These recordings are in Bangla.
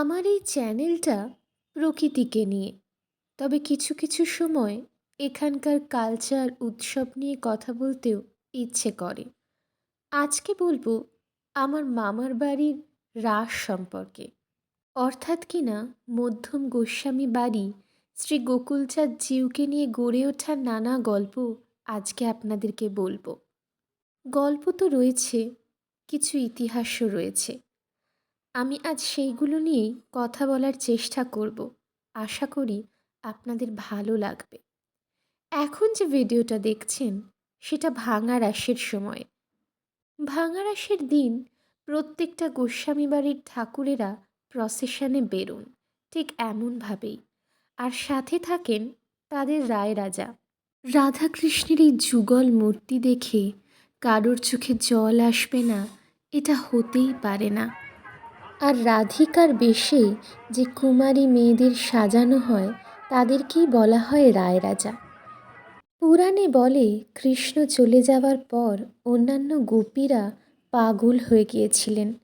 আমার এই চ্যানেলটা প্রকৃতিকে নিয়ে। তবে কিছু কিছু সময় এখানকার কালচার উৎসব নিয়ে কথা বলতেও ইচ্ছে করে। আজকে বলব আমার মামার বাড়ির রাস সম্পর্কে। অর্থাৎ কিনা মধ্যম গোস্বামী বাড়ি শ্রী গোকুলচাঁদ জিউকে নিয়ে গড়ে ওঠা নানা গল্প আজকে আপনাদেরকে বলব। গল্প তো রয়েছে, কিছু ইতিহাসও রয়েছে। আমি আজ সেইগুলো নিয়েই কথা বলার চেষ্টা করব। আশা করি আপনাদের ভালো লাগবে। এখন যে ভিডিওটা দেখছেন, সেটা ভাঙা রাসের সময়। ভাঙা রাসের দিন প্রত্যেকটা গোস্বামী বাড়ির ঠাকুরেরা প্রসেশনে বেরোন, ঠিক এমনভাবেই। আর সাথে থাকেন তাদের রায় রাজা রাধাকৃষ্ণের এই যুগল মূর্তি দেখে কারোর চোখে জল আসবে না, এটা হতেই পারে না। আর রাধিকার বেশে যে কুমারী মেয়েদের সাজানো হয়, তাদেরকেই বলা হয় রায় রাজা পুরাণে বলে, কৃষ্ণ চলে যাওয়ার পর অন্যান্য গোপীরা পাগল হয়ে গিয়েছিলেন।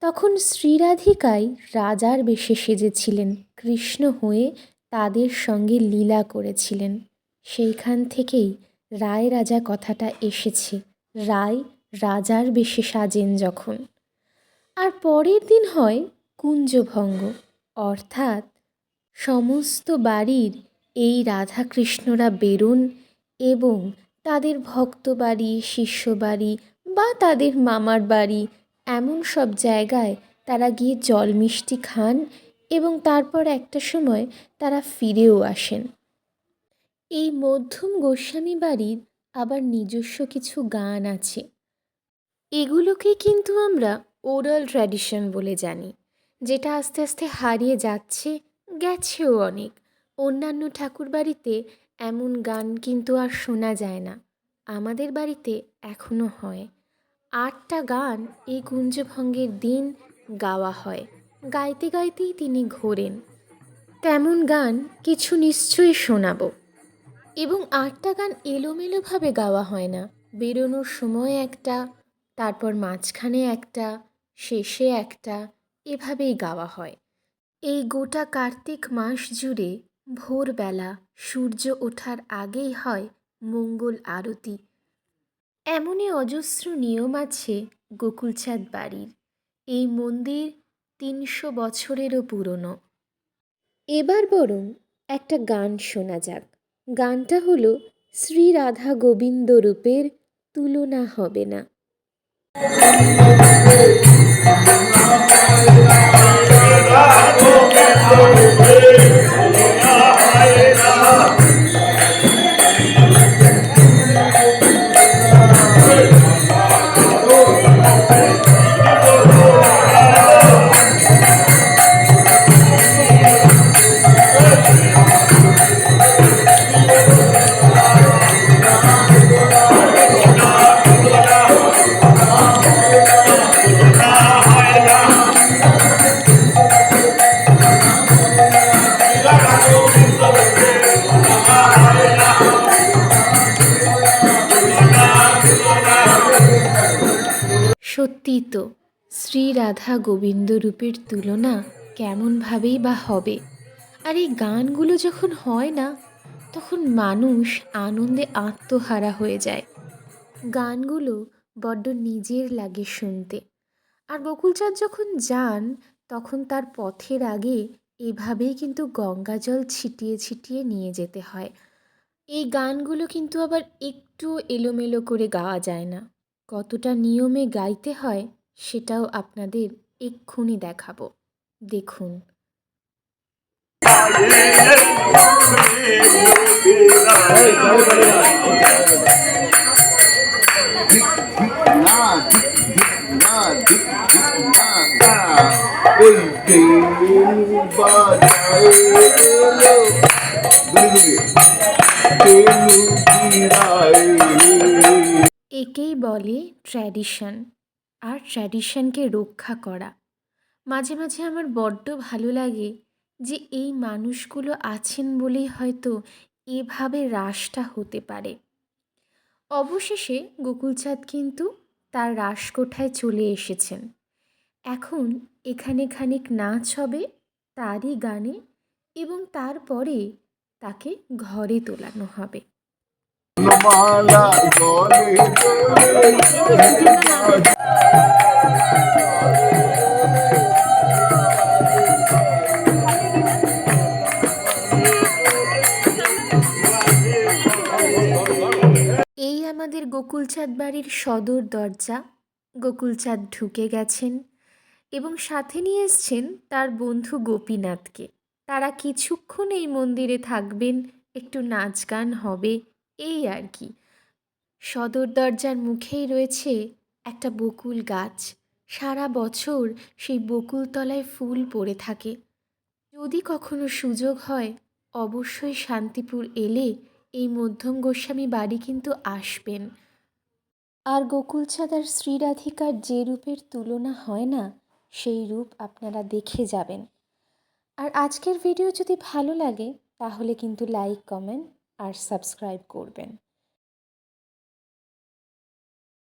তখন শ্রীরাধিকাই রাজার বেশে সেজেছিলেন, কৃষ্ণ হয়ে তাদের সঙ্গে লীলা করেছিলেন। সেইখান থেকেই রায় রাজা কথাটা এসেছে, রায় রাজার বেশে সাজেন যখন। আর পরের দিন হয় কুঞ্জভঙ্গ। অর্থাৎ সমস্ত বাড়ির এই রাধাকৃষ্ণরা বেরোন এবং তাদের ভক্ত বাড়ি শিষ্য বাড়ি বা তাদের মামার বাড়ি এমন সব জায়গায় তারা গিয়ে জল মিষ্টি খান এবং তারপর একটা সময় তারা ফিরেও আসেন। এই মধ্যম গোস্বামী বাড়ির আবার নিজস্ব কিছু গান আছে। এগুলোকে কিন্তু আমরা ওরাল ট্র্যাডিশন বলে জানি, যেটা আস্তে আস্তে হারিয়ে যাচ্ছে, গেছেও অনেক। অন্যান্য ঠাকুর বাড়িতে এমন গান কিন্তু আর শোনা যায় না। আমাদের বাড়িতে এখনও হয়। আটটা গান এই কুঞ্জভঙ্গের দিন গাওয়া হয়। গাইতে গাইতেই তিনি ঘোরেন। তেমন গান কিছু নিশ্চয়ই শোনাবো। এবং আটটা গান এলোমেলোভাবে গাওয়া হয় না। বেরোনোর সময় একটা, তারপর মাঝখানে একটা শেষে একটা এভাবেই গাওয়া হয়। এই গোটা কার্তিক মাস জুড়ে ভোরবেলা সূর্য ওঠার আগেই হয় মঙ্গল আরতি। এমনই অজস্র নিয়ম আছে গোকুলচাঁদ বাড়ির। এই মন্দির তিনশো বছরেরও পুরনো। এবার বরং একটা গান শোনা যাক। গানটা হলো শ্রী রাধা গোবিন্দ রূপের তুলনা হবে না। Thank you. সত্যিই তো শ্রী রাধা গোবিন্দ রূপের তুলনা কেমনভাবেই বা হবে। আর এই গানগুলো যখন হয় না, তখন মানুষ আনন্দে আত্মহারা হয়ে যায়। গানগুলো বড্ড নিজের লাগে শুনতে। আর বকুলচাঁদ যখন যান, তখন তার পথের আগে এভাবেই কিন্তু গঙ্গা জল ছিটিয়ে ছিটিয়ে নিয়ে যেতে হয়। এই গানগুলো কিন্তু আবার একটু এলোমেলো করে গাওয়া যায় না। কতটা নিয়মে গাইতে হয় সেটাও আপনাদের এক্ষুনি দেখাবো দেখুন একেই বলে ট্র্যাডিশন আর ট্র্যাডিশনকে রক্ষা করা। মাঝে মাঝে আমার বড্ড ভালো লাগে যে এই মানুষগুলো আছেন বলেই হয়তো এভাবে রাসটা হতে পারে। অবশেষে গোকুলচাঁদ কিন্তু তার রাসকোঠায় চলে এসেছেন। এখন এখানে খানিক নাচ হবে, তারই গানে এবং তারপরে তাকে ঘরে তোলানো হবে। এই আমাদের গোকুলচাঁদ বাড়ির সদর দরজা। গোকুলচাঁদ ঢুকে গেছেন এবং সাথে নিয়ে এসছেন তার বন্ধু গোপীনাথকে। তারা কিছুক্ষণ এই মন্দিরে থাকবেন, একটু নাচ গান হবে এই আর কি। সদর দরজার মুখেই রয়েছে একটা বকুল গাছ। সারা বছর সেই বকুল তলায় ফুল পড়ে থাকে। যদি কখনো সুযোগ হয়, অবশ্যই শান্তিপুর এলে এই মধ্যম গোস্বামী বাড়ি কিন্তু আসবেন। আর গোকুলচাঁদ আর শ্রীরাধিকার যে রূপের তুলনা হয় না, সেই রূপ আপনারা দেখে যাবেন। আর আজকের ভিডিও যদি ভালো লাগে, তাহলে কিন্তু লাইক, কমেন্ট আর সাবস্ক্রাইব করবেন।